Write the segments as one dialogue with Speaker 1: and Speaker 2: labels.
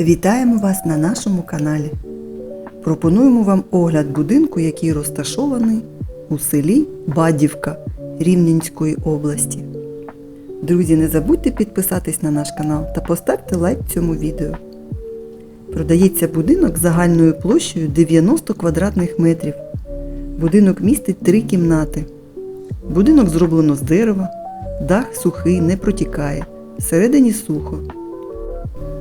Speaker 1: Вітаємо вас на нашому каналі. Пропонуємо вам огляд будинку, який розташований у селі Бадівка Рівненської області. Друзі, не забудьте підписатись на наш канал та поставте лайк цьому відео. Продається будинок загальною площею 90 квадратних метрів. Будинок містить три кімнати. Будинок зроблено з дерева, дах сухий, не протікає, всередині сухо.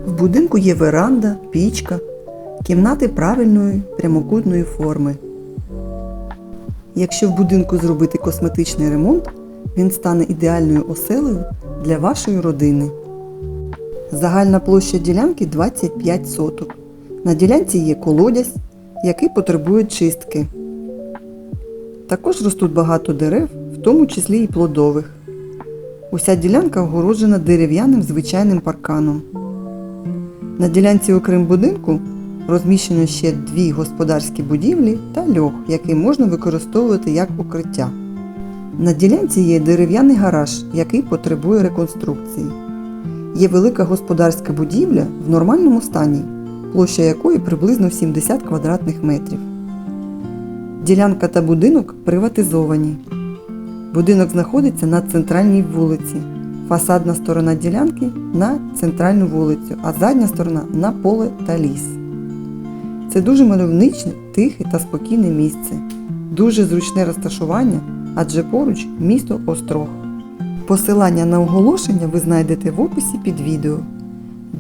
Speaker 1: В будинку є веранда, пічка, кімнати правильної прямокутної форми. Якщо в будинку зробити косметичний ремонт, він стане ідеальною оселею для вашої родини. Загальна площа ділянки 25 соток. На ділянці є колодязь, який потребує чистки. Також ростуть багато дерев, в тому числі і плодових. Уся ділянка огороджена дерев'яним звичайним парканом. На ділянці окрім будинку розміщено ще дві господарські будівлі та льох, який можна використовувати як укриття. На ділянці є дерев'яний гараж, який потребує реконструкції. Є велика господарська будівля в нормальному стані, площа якої приблизно 70 квадратних метрів. Ділянка та будинок приватизовані. Будинок знаходиться на центральній вулиці. Фасадна сторона ділянки на центральну вулицю, а задня сторона на поле та ліс. Це дуже мальовничне, тихе та спокійне місце. Дуже зручне розташування, адже поруч місто Острог. Посилання на оголошення ви знайдете в описі під відео.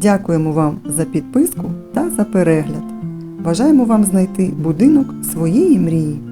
Speaker 1: Дякуємо вам за підписку та за перегляд. Бажаємо вам знайти будинок своєї мрії.